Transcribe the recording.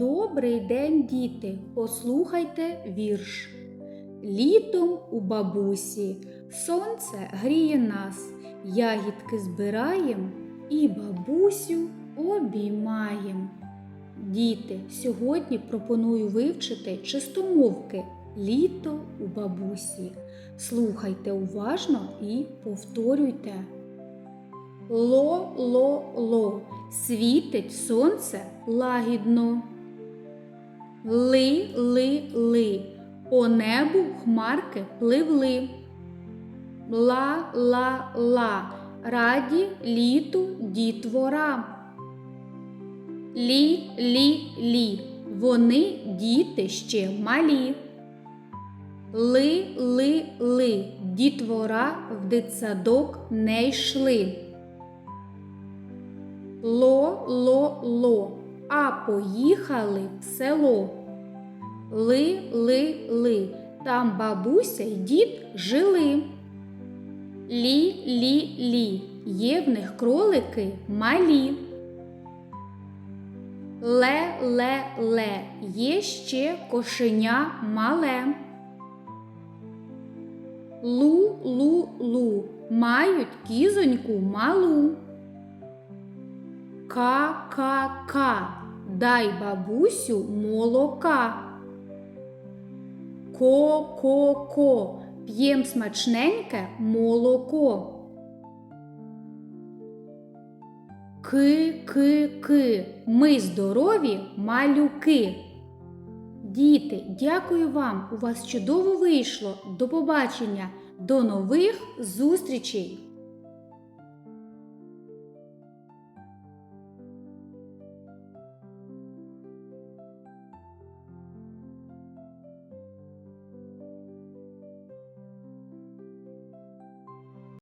Добрий день, діти! Послухайте вірш. Літом у бабусі сонце гріє нас, ягідки збираєм і бабусю обіймаєм. Діти, сьогодні пропоную вивчити чистомовки Літо у бабусі. Слухайте уважно і повторюйте. Ло-ло-ло, світить сонце лагідно. Ли-ли-ли, по небу хмарки пливли. Ла-ла-ла, раді літу дітвора. Лі-лі-лі, вони діти ще малі. Ли-ли-ли, дітвора в дитсадок не йшли. Ло-ло-ло, а поїхали в село. Ли-ли-ли, там бабуся й дід жили. Лі-лі-лі, є в них кролики малі. Ле-ле-ле, є ще кошеня мале. Лу-лу-лу, мають кізоньку малу. Ка-ка-ка, дай бабусю молока. Ко-ко-ко, п'єм смачненьке молоко. Ки-ки-ки, ми здорові малюки. Діти, дякую вам! У вас чудово вийшло. До побачення, до нових зустрічей!